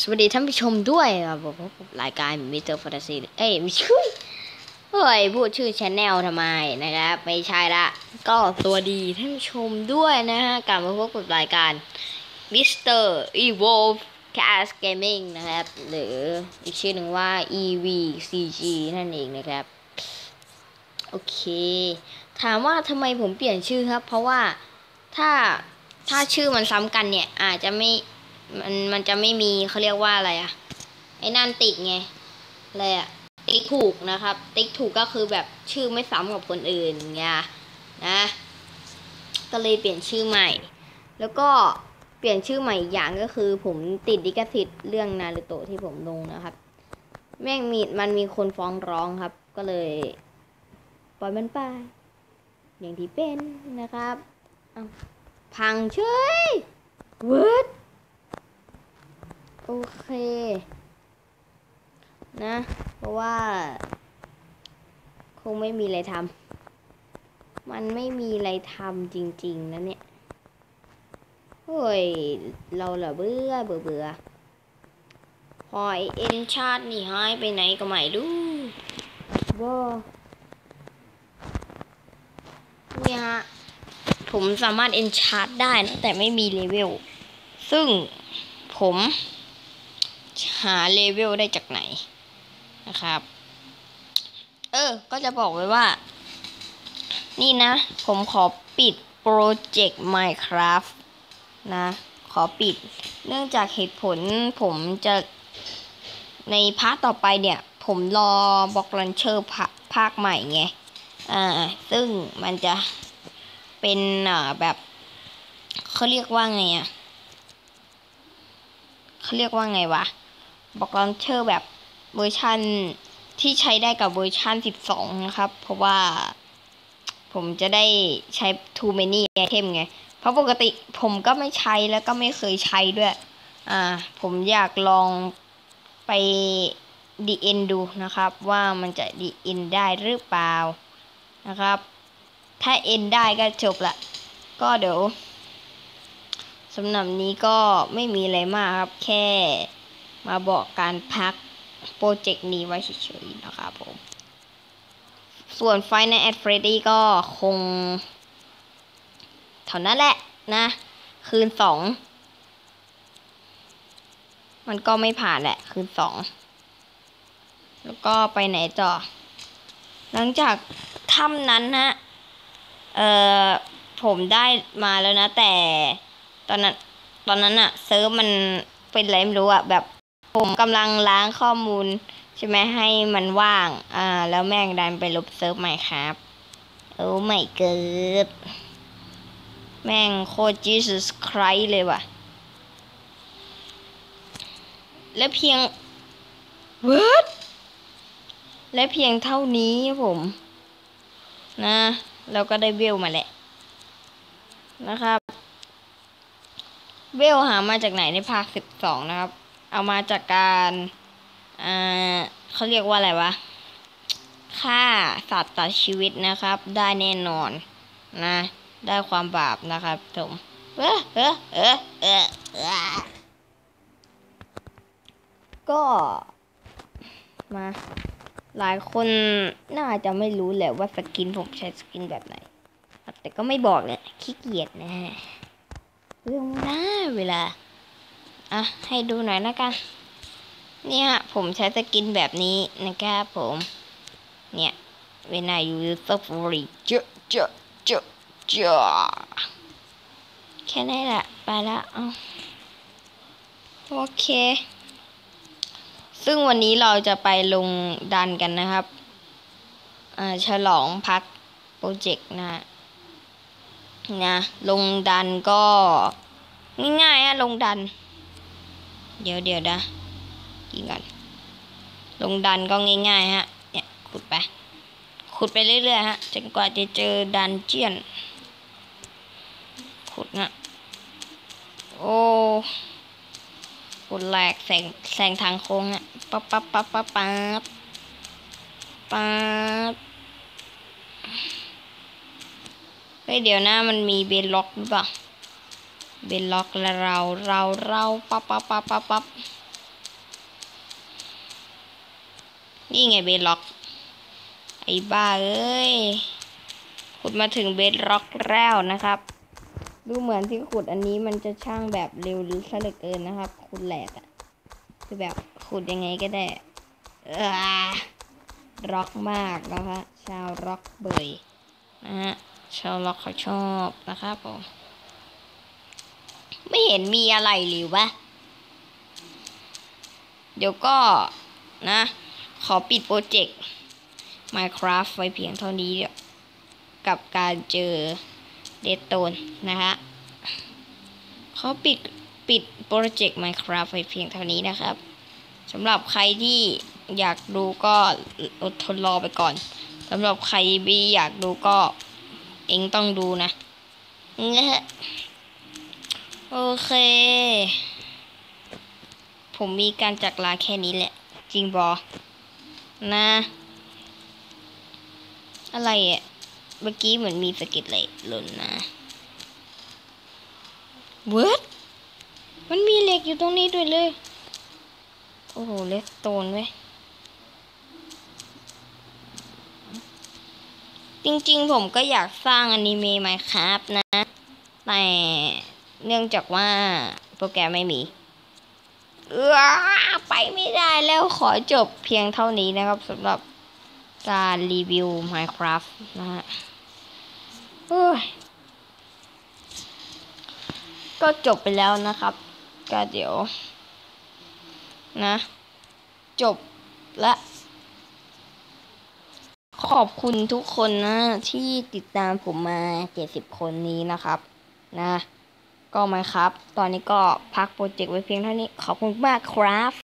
สวัสดีท่านผู้ชมด้วยครับผมพบกับรายการมิสเตอร์ฟ n ต a ซีเอ้ยไม่ใช่เฮ้ยพูดชื่อชแนลทำไมนะครับ ไม่ใช่ละ ก็ตัวดีท่านผู้ชมด้วยนะฮะกลับมาพบกับรายการ Mr. Evolve Cast Gaming นะครับ หรืออีกชื่อหนึ่งว่า EVCG นั่นเองนะครับ โอเค ถามว่าทำไมผมเปลี่ยนชื่อครับ เพราะว่าถ้าถ้าชื่อมันซ้ำกันเนี่ย อาจจะไม่ มันมันจะไม่มีเขาเรียกว่าอะไรอะไอ้นั่นติดไงอะไรอะติ๊กถูกนะครับ ติ๊กถูกก็คือแบบชื่อไม่ซ้ำกับคนอื่นไงนะ ก็เลยเปลี่ยนชื่อใหม่ แล้วก็เปลี่ยนชื่อใหม่อีกอย่างก็คือ ผมติดลิขสิทธิ์เรื่องนารูโตะที่ผมลงนะครับ แม่งมีมันมีคนฟ้องร้องครับ ก็เลยปล่อยมันไปอย่างที่เป็นนะครับพังเฉยเวิร์ด โอเค นะ เพราะว่า คงไม่มีอะไรทำมันไม่มีอะไรทำจริง ๆนะเนี่ยเฮ้ย เราเหละเบื่อเบื่อเบื่อพอไอเอ็นชาตินี่หายไปไหนก็ไม่รู้ว้าเนี่ยฮะ ผมสามารถเอ็นชาร์ตได้นะแต่ไม่มีเลเวล ซึ่งผม หาเลเวลได้จากไหนนะครับ เออ ก็จะบอกไว้ว่า นี่นะ ผมขอปิดโปรเจกต์ Minecraft นะ ขอปิด เนื่องจากเหตุผลผมจะในพาร์ตต่อไปเนี่ย ผมรอบล็อกลันเชอร์ภาคใหม่ไง อ่า ซึ่งมันจะเป็นอ่าแบบเขาเรียกว่าไงอะเขาเรียกว่าไงวะ บอกลอนเชอร์แบบเวอร์ชันที่ใช้ได้กับเวอร์ชัน12 นะครับ เพราะว่าผมจะได้ใช้ too many item ไง เพราะปกติผมก็ไม่ใช้แล้วก็ไม่เคยใช้ด้วย อ่า ผมอยากลองไปดีเอ็นดูนะครับ ว่ามันจะดีเอ็นได้หรือเปล่านะครับ ถ้าเอ็นได้ก็จบละ ก็เดี๋ยวสำหรับนี้ก็ไม่มีอะไรมากครับ แค่ มาบอกการพักโปรเจกต์นี้ไว้เฉยๆนะครับผม ส่วนไฟในแอดเฟรดี้ก็คง เท่านั้นแหละนะ คืนสอง มันก็ไม่ผ่านแหละ คืนสอง แล้วก็ไปไหนต่อ หลังจากถ้ำนั้นนะเอ่อผมได้มาแล้วนะแต่ ตอนนั้น ตอนนั้นอะเซิร์ฟมันเป็นไรไม่รู้อะแบบ ผมกำลังล้างข้อมูล ใช่ไหมให้มันว่าง อ่า แล้วแม่งดันไปลบเซิร์ฟใหม่ครับ โอ้ไม่เกิด แม่งโคตรจีสุสครเลยว่ะ และเพียงเวิร์และเพียงเท่านี้ผม นะแล้วก็ได้เวลมาแหละนะครับ เวลหามาจากไหนในภาคสิบสองนะครับ เอามาจากการเขาเรียกว่าอะไรวะฆ่าสัตว์ตัดชีวิตนะครับ ได้แน่นอนนะ ได้ความบาปนะครับผมเออเออเออเออเออก็ มา หลายคนน่าจะไม่รู้แหละว่าสกินผมใช้สกินแบบไหนแต่ก็ไม่บอกเลยขี้เกียจนะฮะเรื่องหน้าเวลา อะ ให้ดูหน่อยนะกัน เนี่ยผมใช้สกินแบบนี้นะครับผม เนี่ยเวลาอยู่ซัฟฟอรีเจาะเจาะเจาะเจาะแค่นี้แหละ ไปละเอาโอเค ซึ่งวันนี้เราจะไปลงดันกันนะครับฉลองพักโปรเจกต์นะนะ ลงดันก็ ง่ายๆอะลงดัน เดี๋ยวเดี๋ยวนะกินก่อน ลงดันก็ง่ายๆฮะ เนี่ยขุดไป ขุดไปเรื่อยๆฮะจนกว่าจะเจอดันเจียน ขุดนะโอ้ขุดแหลกแสงแสงทางโค้งอะปั๊บปั๊บปั๊บปั๊บปั๊บปั๊บเฮ้ยเดี๋ยวหนะมันมีเบนล็อกหรือเปล่า เบล็อกแล้วเราเราเราปั๊บปั๊บปั๊บปั๊บปั๊บนี่ไงเบล็อก ไอ้บ้าเอ้ยขุดมาถึงเบล็อกแล้วนะครับ ดูเหมือนที่ขุดอันนี้มันจะช่างแบบเร็วหรือซะเหลือเกินนะครับ ขุดแหลกอะคือแบบขุดยังไงก็ได้ร็อกมากนะฮะชาวร็อกเบยนะฮะชาวร็อกเขาชอบนะครับผม ไม่เห็นมีอะไรหรือวะ เดี๋ยวก็นะ ขอปิดโปรเจกต์ Minecraft ไว้เพียงเท่านี้ กับการเจอเดตโตนนะฮะขอปิดปิดโปรเจกต์ Minecraft ไว้เพียงเท่านี้นะครับสำหรับใครที่อยากดูก็อดทนรอไปก่อนสำหรับใครไม่อยากดูก็เองต้องดูนะเงี้ย โอเค ผมมีการจักลาแค่นี้แหละ จริงบอนะ อะไรอะ เมื่อกี้เหมือนมีสะเก็ดเหลกหล่นนะเวิร์ดมันมีเหล็กอยู่ตรงนี้ด้วยเลย โอ้โหเลสโตนเว้ยจริงๆ ผมก็อยากสร้างอนิเมะไหมครับนะ แต่ เนื่องจากว่าโปรแกรมไม่มี เออไปไม่ได้แล้วขอจบเพียงเท่านี้นะครับสำหรับการรีวิว Minecraft นะฮะโอ้ยก็จบไปแล้วนะครับ ก็เดี๋ยว นะ จบละ ขอบคุณทุกคนนะ ที่ติดตามผมมา 70 คนนี้นะครับ นะ ก็มาครับ ตอนนี้ก็พักโปรเจกต์ไว้เพียงเท่านี้ ขอบคุณมากครับ